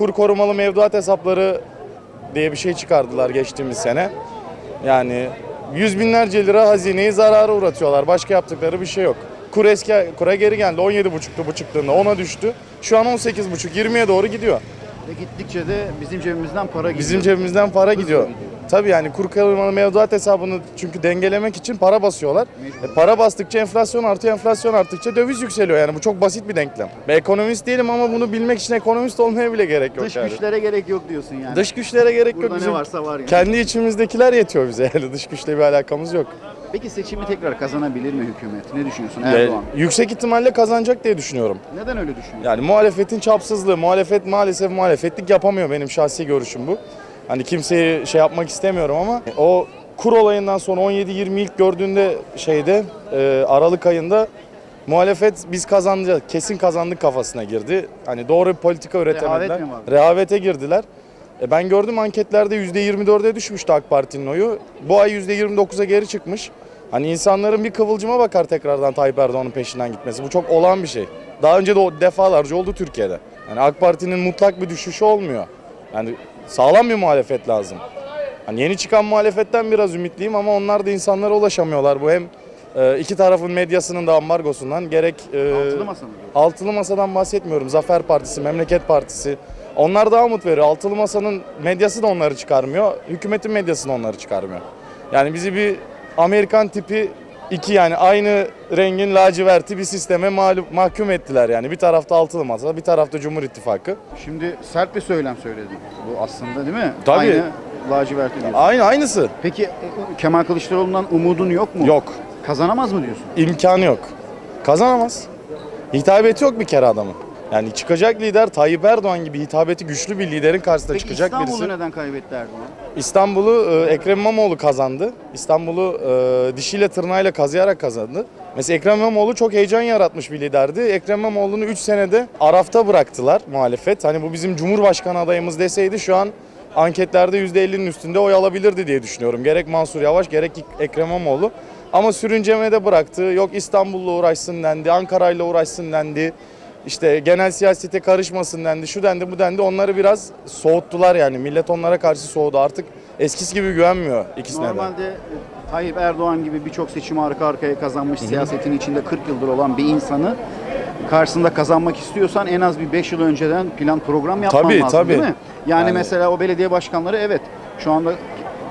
kur korumalı mevduat hesapları diye bir şey çıkardılar geçtiğimiz sene. Yani yüz binlerce lira hazineyi zarara uğratıyorlar. Başka yaptıkları bir şey yok. Kur eski kura geri geldi. 17,5'tu bu çıktığında 10'a düştü. Şu an 18,5 20'ye doğru gidiyor. Ve gittikçe de bizim cebimizden para gidiyor. Bizim cebimizden para gidiyor. gidiyor. Tabii yani kur korumalı mevduat hesabını çünkü dengelemek için para basıyorlar. E, para bastıkça enflasyon artıyor, enflasyon arttıkça döviz yükseliyor. Yani bu çok basit bir denklem. Ben ekonomist değilim ama bunu bilmek için ekonomist olmaya bile gerek yok Dış yani. güçlere gerek yok diyorsun yani. Dış güçlere gerek Burada yok. ne Bizim varsa var yani. Kendi içimizdekiler yetiyor bize yani dış güçle bir alakamız yok. Peki seçimi tekrar kazanabilir mi hükümet? Ne düşünüyorsun Erdoğan? yüksek ihtimalle kazanacak diye düşünüyorum. Neden öyle düşünüyorsun? Yani muhalefetin çapsızlığı, muhalefet maalesef muhalefetlik yapamıyor benim şahsi görüşüm bu. Hani kimseyi şey yapmak istemiyorum ama o kur olayından sonra 17-20 ilk gördüğünde şeyde e, Aralık ayında muhalefet biz kazanacağız, kesin kazandık kafasına girdi. Hani doğru bir politika üretemediler. Rehavet mi? Rehavete girdiler. E ben gördüm anketlerde %24'e düşmüştü AK Parti'nin oyu. Bu ay %29'a geri çıkmış. Hani insanların bir kıvılcıma bakar tekrardan Tayyip Erdoğan'ın peşinden gitmesi. Bu çok olağan bir şey. Daha önce de o defalarca oldu Türkiye'de. Yani AK Parti'nin mutlak bir düşüşü olmuyor. Yani sağlam bir muhalefet lazım. Hani yeni çıkan muhalefetten biraz ümitliyim ama onlar da insanlara ulaşamıyorlar. Bu hem e, iki tarafın medyasının da ambargosundan gerek e, Altılı masa? Altılı Masa'dan bahsetmiyorum. Zafer Partisi, Memleket Partisi. Onlar daha umut veriyor. Altılı Masa'nın medyası da onları çıkarmıyor. Hükümetin medyası da onları çıkarmıyor. Yani bizi bir Amerikan tipi iki yani aynı rengin laciverti bir sisteme mağlup, mahkum ettiler yani. Bir tarafta Altılı Masa, bir tarafta Cumhur İttifakı. Şimdi sert bir söylem söyledin. Bu aslında değil mi? Tabii. Aynı lacivert diyorsun. Aynı aynısı. Peki e, Kemal Kılıçdaroğlu'ndan umudun yok mu? Yok. Kazanamaz mı diyorsun? İmkanı yok. Kazanamaz. Hitabeti yok bir kere adamın. Yani çıkacak lider Tayyip Erdoğan gibi hitabeti güçlü bir liderin karşısına Peki çıkacak İstanbul'u birisi. neden kaybetti Erdoğan? İstanbul'u e, Ekrem İmamoğlu kazandı. İstanbul'u e, dişiyle tırnağıyla kazıyarak kazandı. Mesela Ekrem İmamoğlu çok heyecan yaratmış bir liderdi. Ekrem İmamoğlu'nu 3 senede Araf'ta bıraktılar muhalefet. Hani bu bizim Cumhurbaşkanı adayımız deseydi şu an anketlerde %50'nin üstünde oy alabilirdi diye düşünüyorum. Gerek Mansur Yavaş gerek Ekrem İmamoğlu. Ama sürüncemede bıraktı. Yok İstanbul'la uğraşsın dendi, Ankara'yla uğraşsın dendi. İşte genel siyasete karışmasın dendi, şu dendi, bu dendi. Onları biraz soğuttular yani. Millet onlara karşı soğudu. Artık eskisi gibi güvenmiyor ikisine de. Normalde e, Tayyip Erdoğan gibi birçok seçimi arka arkaya kazanmış, siyasetin içinde 40 yıldır olan bir insanı karşısında kazanmak istiyorsan en az bir 5 yıl önceden plan program yapman Tabii, lazım tabii. değil mi? Yani, Yani- mesela o belediye başkanları evet şu anda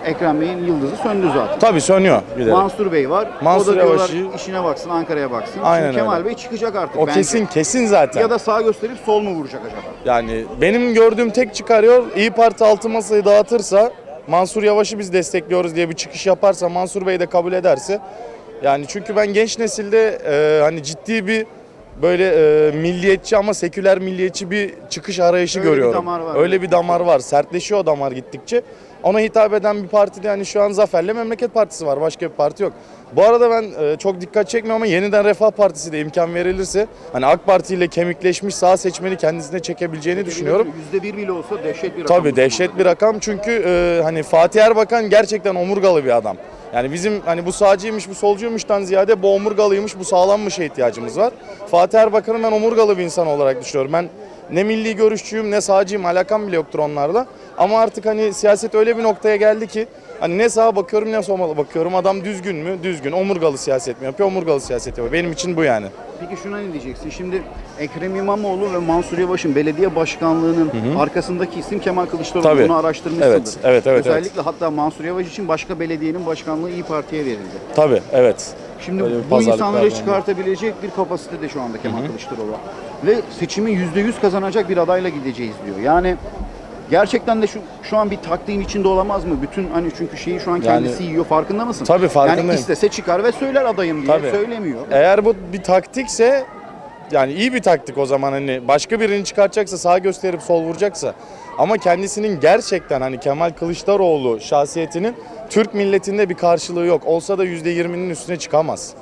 Ekrem Bey'in yıldızı söndü zaten. Tabii sönüyor de. Mansur Bey var. Mansur o da diyorlar Yavaş'ı- işine baksın, Ankara'ya baksın. Aynen Şimdi Kemal öyle. Bey çıkacak artık O bence. kesin kesin zaten. Ya da sağ gösterip sol mu vuracak acaba? Yani benim gördüğüm tek çıkarıyor İyi Parti altı masayı dağıtırsa Mansur Yavaş'ı biz destekliyoruz diye bir çıkış yaparsa Mansur Bey de kabul ederse yani çünkü ben genç nesilde e, hani ciddi bir böyle e, milliyetçi ama seküler milliyetçi bir çıkış arayışı Öyle bir görüyorum. damar var. Öyle bir damar var. Sertleşiyor o damar gittikçe. Ona hitap eden bir partide hani şu an Zafer'le Memleket Partisi var. Başka bir parti yok. Bu arada ben e, çok dikkat çekmiyorum ama yeniden Refah Partisi de imkan verilirse hani AK Parti ile kemikleşmiş sağ seçmeni kendisine çekebileceğini düşünüyorum. Yüzde bir bile olsa dehşet bir rakam. Tabii dehşet bir rakam çünkü e, hani Fatih Erbakan gerçekten omurgalı bir adam. Yani bizim hani bu sağcıymış bu solcuymuştan ziyade bu omurgalıymış bu sağlammışa ihtiyacımız var. Fatih Erbakan'ı ben omurgalı bir insan olarak düşünüyorum. Ben ne milli görüşçüyüm ne sağcıyım alakam bile yoktur onlarla. Ama artık hani siyaset öyle bir noktaya geldi ki hani ne sağa bakıyorum ne sola bakıyorum. Adam düzgün mü? Düzgün. Omurgalı siyaset mi yapıyor? Omurgalı siyaset yapıyor. Benim için bu yani. Peki şuna ne diyeceksin? Şimdi Ekrem İmamoğlu ve Mansur Yavaş'ın belediye başkanlığının arkasındaki isim Kemal Kılıçdaroğlu. Tabii. Bunu araştırmışsındır. Evet, evet, evet, Özellikle hatta Mansur Yavaş için başka belediyenin başkanlığı İyi Parti'ye verildi. Tabii evet. Şimdi Öyle bu pazarlıklar insanları var. çıkartabilecek bir kapasitede şu anda Kemal Kılıçdaroğlu. Ve seçimi %100 kazanacak bir adayla gideceğiz diyor. Yani gerçekten de şu şu an bir taktiğin içinde olamaz mı? Bütün hani çünkü şeyi şu an kendisi yiyor farkında mısın? Tabii, farkındayım. Yani istese çıkar ve söyler adayım diye Tabii. söylemiyor. Eğer bu bir taktikse yani iyi bir taktik o zaman hani başka birini çıkartacaksa sağ gösterip sol vuracaksa ama kendisinin gerçekten hani Kemal Kılıçdaroğlu şahsiyetinin Türk milletinde bir karşılığı yok. Olsa da %20'nin üstüne çıkamaz.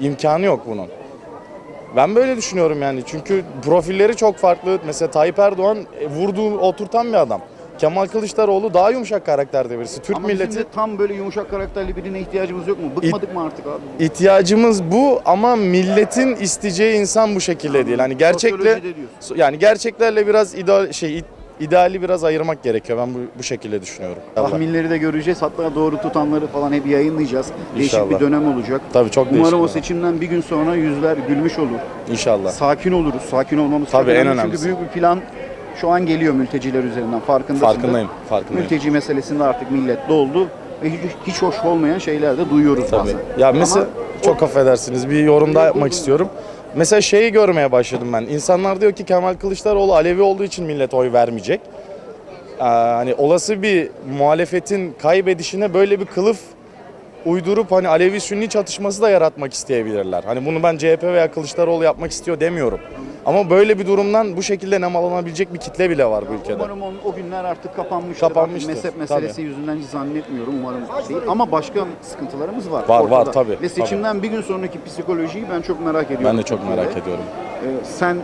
İmkanı yok bunun. Ben böyle düşünüyorum yani. Çünkü profilleri çok farklı. Mesela Tayyip Erdoğan e, vurduğu, oturtan bir adam. Kemal Kılıçdaroğlu daha yumuşak karakterde birisi. Türk Ama milleti bizim de tam böyle yumuşak karakterli birine ihtiyacımız yok mu? Bıkmadık mı artık abi? İhtiyacımız bu ama milletin isteyeceği insan bu şekilde değil. Hani gerçekle yani gerçeklerle biraz ideal şey ideali biraz ayırmak gerekiyor. Ben bu, bu şekilde düşünüyorum. Tahminleri de göreceğiz. Hatta doğru tutanları falan hep yayınlayacağız. Değişik İnşallah. bir dönem olacak. Tabii çok Umarım değişik o seçimden bir gün sonra yüzler gülmüş olur. İnşallah. Sakin oluruz. Sakin olmamız Tabii, en önemli. Çünkü önemlisi. büyük bir plan şu an geliyor mülteciler üzerinden. Farkındasın. Farkındayım, farkındayım. Mülteci meselesinde artık millet doldu ve hiç, hiç hoş olmayan şeyler de duyuyoruz Tabii. bazen. Ya mesela Ama çok affedersiniz bir yorum daha yapmak istiyorum. Mesela şeyi görmeye başladım ben. İnsanlar diyor ki Kemal Kılıçdaroğlu Alevi olduğu için millet oy vermeyecek. Ee, hani olası bir muhalefetin kaybedişine böyle bir kılıf uydurup hani Alevi Sünni çatışması da yaratmak isteyebilirler. Hani bunu ben CHP veya Kılıçdaroğlu yapmak istiyor demiyorum. Ama böyle bir durumdan bu şekilde nemalanabilecek bir kitle bile var bu ülkede. Umarım o, o günler artık kapanmıştır. Kapanmıştır, Artık mezhep tabii. meselesi yüzünden hiç zannetmiyorum umarım değil. Ama başka sıkıntılarımız var. Var, ortada. var, tabii, Ve seçimden bir gün sonraki psikolojiyi ben çok merak ediyorum. Ben de çok merak ediyorum. Ee, sen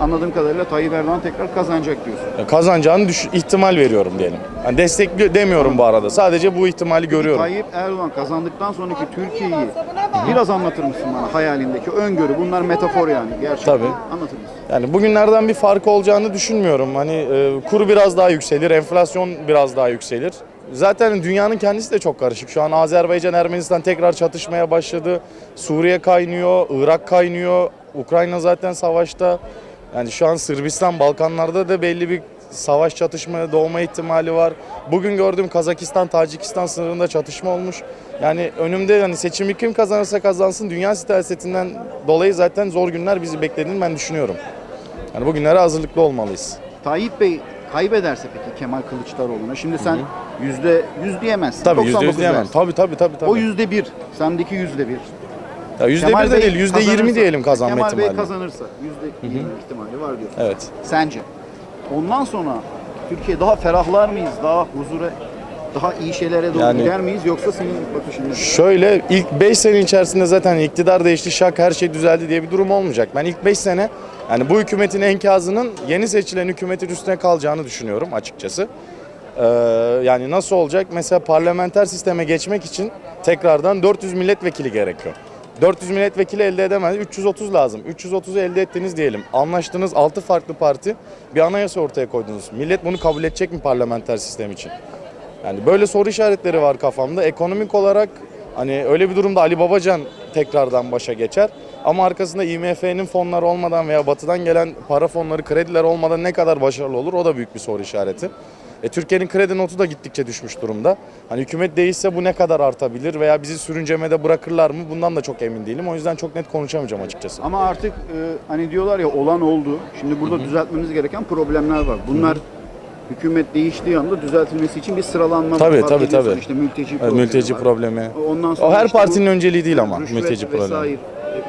anladığım kadarıyla Tayyip Erdoğan tekrar kazanacak diyorsun. Kazanacağını düş- ihtimal veriyorum diyelim. Yani destekli demiyorum bu arada. Sadece bu ihtimali görüyorum. Tayyip Erdoğan kazandıktan sonraki Türkiye'yi biraz anlatır mısın bana hayalindeki öngörü? Bunlar metafor yani gerçekten. Tabii. Anlatır mısın? Yani bugünlerden bir fark olacağını düşünmüyorum. Hani e, kuru biraz daha yükselir, enflasyon biraz daha yükselir. Zaten dünyanın kendisi de çok karışık. Şu an Azerbaycan, Ermenistan tekrar çatışmaya başladı. Suriye kaynıyor, Irak kaynıyor. Ukrayna zaten savaşta. Yani şu an Sırbistan, Balkanlarda da belli bir savaş çatışmaya doğma ihtimali var. Bugün gördüğüm Kazakistan, Tacikistan sınırında çatışma olmuş. Yani önümde yani seçimi kim kazanırsa kazansın dünya siyasetinden dolayı zaten zor günler bizi beklediğini ben düşünüyorum. Yani bugünlere hazırlıklı olmalıyız. Tayyip Bey kaybederse peki Kemal Kılıçdaroğlu'na? Şimdi sen yüzde yüz diyemezsin. Tabii yüzde 99 yüz diyemem. Tabii tabii tabii. tabii. O yüzde bir. Sendeki yüzde bir. Ya yüzde Kemal bir de Bey değil, yüzde yirmi kazanırsa- diyelim kazanma Kemal ihtimali. Bey kazanırsa yüzde yirmi ihtimali var diyorsun. Evet. Sence? Ondan sonra Türkiye daha ferahlar mıyız? Daha huzura, daha iyi şeylere doğru Yani- gider miyiz? Yoksa senin bakışın ne? Şöyle ilk 5 sene içerisinde zaten iktidar değişti, şak her şey düzeldi diye bir durum olmayacak. Ben ilk 5 sene yani bu hükümetin enkazının yeni seçilen hükümetin üstüne kalacağını düşünüyorum açıkçası. Ee, yani nasıl olacak? Mesela parlamenter sisteme geçmek için tekrardan 400 milletvekili gerekiyor. 400 milletvekili elde edemez. 330 lazım. 330'u elde ettiniz diyelim. Anlaştığınız 6 farklı parti bir anayasa ortaya koydunuz. Millet bunu kabul edecek mi parlamenter sistem için? Yani böyle soru işaretleri var kafamda. Ekonomik olarak hani öyle bir durumda Ali Babacan tekrardan başa geçer. Ama arkasında IMF'nin fonları olmadan veya batıdan gelen para fonları, krediler olmadan ne kadar başarılı olur o da büyük bir soru işareti. E, Türkiye'nin kredi notu da gittikçe düşmüş durumda. Hani hükümet değişse bu ne kadar artabilir veya bizi sürüncemede bırakırlar mı bundan da çok emin değilim. O yüzden çok net konuşamayacağım açıkçası. Ama artık e, hani diyorlar ya olan oldu. Şimdi burada düzeltmemiz gereken problemler var. Bunlar hükümet değiştiği anda düzeltilmesi için bir sıralanma Tabii, var. tabii, tabii. İşte mülteci Evet, problemi mülteci var. problemi. Ondan O sonra her işte partinin önceliği değil ama mülteci problemi. vesaire,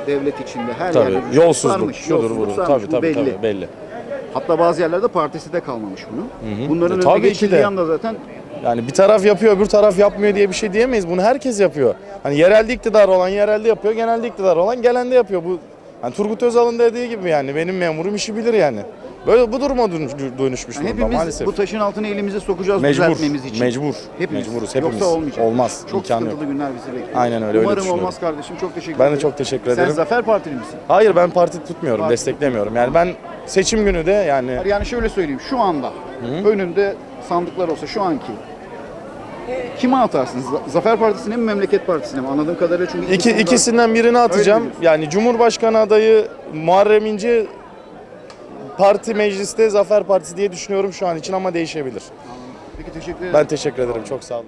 devlet içinde her Tabii yerde yolsuzluk, sarmış, şudur budur. Tabii tabii belli. tabii belli. Hatta bazı yerlerde partisi de kalmamış bunun. Bunların E, önüne geçildiği anda zaten Yani bir taraf yapıyor, öbür taraf yapmıyor diye bir şey diyemeyiz. Bunu herkes yapıyor. Hani yerelde iktidar olan yerelde yapıyor, genelde iktidar olan gelende yapıyor. Bu hani Turgut Özal'ın dediği gibi yani benim memurum işi bilir yani. Böyle bu duruma dönüş- dönüşmüş yani durumda hepimiz maalesef. bu taşın altına elimizi sokacağız Mecbur, düzeltmemiz için. mecbur, Hepimiz. mecburuz hepimiz. Yoksa olmayacak. Olmaz, Çok imkanı sıkıntılı yok. günler bizi bekliyor. Aynen öyle, öyle Umarım düşünüyorum. olmaz kardeşim. Çok teşekkür Ben ederim. de çok teşekkür Sen ederim. Zafer Partili misin? Hayır ben parti tutmuyorum, Parti desteklemiyorum. Yani ben seçim günü de yani Yani şöyle söyleyeyim. Şu anda önünde sandıklar olsa şu anki kime atarsınız? Zafer Partisi'ne mi Memleket Partisi'ne mi? Anladığım kadarıyla çünkü iki, ikisinin de- ikisinden birini atacağım. diyorsun. Yani Cumhurbaşkanı adayı Muharrem İnce parti mecliste Zafer Partisi diye düşünüyorum şu an için ama değişebilir. Peki teşekkür ederim. Ben teşekkür ederim. Çok sağ olun.